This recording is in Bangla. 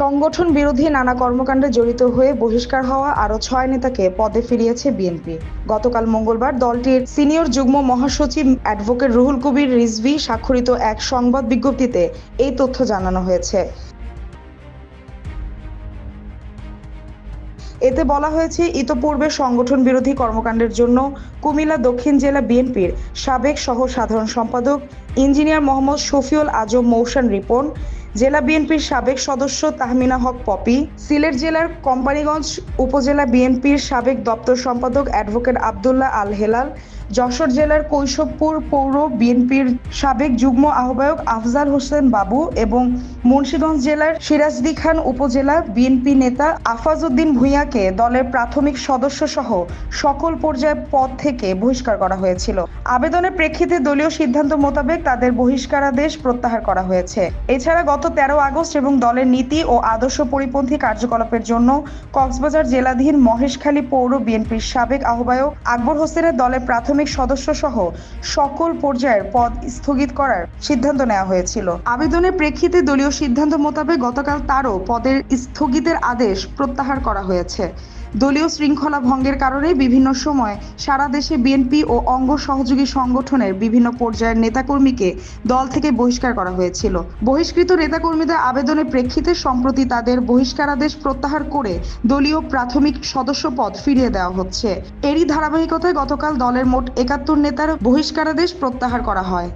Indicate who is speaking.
Speaker 1: সংগঠন বিরোধী নানা কর্মকাণ্ডে জড়িত হয়ে বহিষ্কার হওয়া আরও ছয় নেতাকে পদে ফিরিয়েছে বিএনপি। গতকাল মঙ্গলবার দলটির সিনিয়র যুগ্ম মহাসচিব অ্যাডভোকেট রুহুল কবির রিজভি স্বাক্ষরিত এক সংবাদ বিজ্ঞপ্তিতে এই তথ্য জানানো হয়েছে। এতে বলা হয়েছে, ইতোপূর্বে সংগঠন বিরোধী কর্মকাণ্ডের জন্য কুমিল্লা দক্ষিণ জেলা বিএনপির সাবেক সহ সাধারণ সম্পাদক ইঞ্জিনিয়ার মোহাম্মদ শফিউল আজম মৌসান রিপন জেলা বিএনপির সাবেক সদস্য তাহমিনা হক পপি, সিলেট জেলার কোম্পানিগঞ্জ উপজেলা বিএনপির সাবেক দপ্তর সম্পাদক অ্যাডভোকেট আবদুল্লাহ আল হেলাল যশোর জেলার কৈশবপুর পৌর বিএনপির সাবেক যুগ্ম আহ্বায়ক আফজাল হোসেন বাবু এবং মুন্সিগঞ্জ জেলার সিরাজদি খান উপজেলা বিএনপি নেতা আফাজউদ্দিন ভূঁইয়াকে দলের প্রাথমিক সদস্য সহ সকল পর্যায়ে পদ থেকে বহিষ্কার করা হয়েছিল। আবেদনের প্রেক্ষিতে দলীয় সিদ্ধান্ত মোতাবেক তাদের বহিষ্কারাদেশ প্রত্যাহার করা হয়েছে। এছাড়া গত তেরো আগস্ট এবং দলের নীতি ও আদর্শ পরিপন্থী কার্যকলাপের জন্য কক্সবাজার জেলাধীন মহেশখালী পৌর বিএনপির সাবেক আহ্বায়ক আকবর হোসেনের দলের প্রাথমিক সদস্য সহ সকল পর্যায়ের পদ স্থগিত করার সিদ্ধান্ত নেওয়া হয়েছিল। আবেদনের প্রেক্ষিতে দলীয় সিদ্ধান্ত মোতাবেক গতকাল তারও পদের স্থগিতের আদেশ প্রত্যাহার করা হয়েছে। দলীয় শৃঙ্খলা ভঙ্গের কারণে বিভিন্ন সময় সারা দেশে বিএনপি ও অঙ্গ সহযোগী সংগঠনের বিভিন্ন পর্যায়ের নেতাকর্মীকে দল থেকে বহিষ্কার করা হয়েছিল। বহিষ্কৃত নেতাকর্মীদের আবেদনের প্রেক্ষিতে সম্প্রতি তাদের বহিষ্কারাদেশ প্রত্যাহার করে দলীয় প্রাথমিক সদস্য পদ ফিরিয়ে দেওয়া হচ্ছে। এরই ধারাবাহিকতায় গতকাল দলের মোট একাত্তর নেতার বহিষ্কারাদেশ প্রত্যাহার করা হয়।